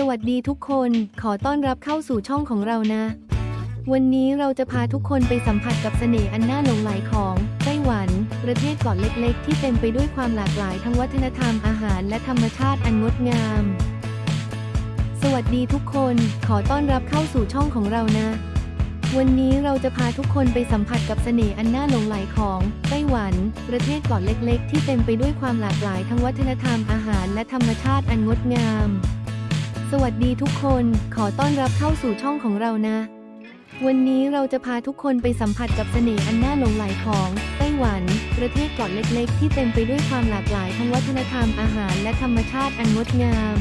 สวัสดีทุกคน ขอต้อนรับเข้าสู่ช่องของเรานะ วันนี้เราจะพาทุกคนไปสัมผัสกับเสน่ห์อันน่าหลงใหลของไต้หวัน ประเทศเกาะเล็กๆ ที่เต็มไปด้วยความหลากหลายทั้งวัฒนธรรมอาหารและธรรมชาติอันงดงาม สวัสดีทุกคน ขอต้อนรับเข้าสู่ช่องของเรานะ วันนี้เราจะพาทุกคนไปสัมผัสกับเสน่ห์อันน่าหลงใหลของไต้หวัน ประเทศเกาะเล็กๆ ที่เต็มไปด้วยความหลากหลายทั้งวัฒนธรรมอาหารและธรรมชาติอันงดงาม สวัสดีทุกคน ขอต้อนรับเข้าสู่ช่องของเรานะ วันนี้เราจะพาทุกคนไปสัมผัสกับเสน่ห์อันน่าหลงใหลของไต้หวัน ประเทศเกาะเล็กๆ ที่เต็มไปด้วยความหลากหลายทั้งวัฒนธรรมอาหารและธรรมชาติอันงดงาม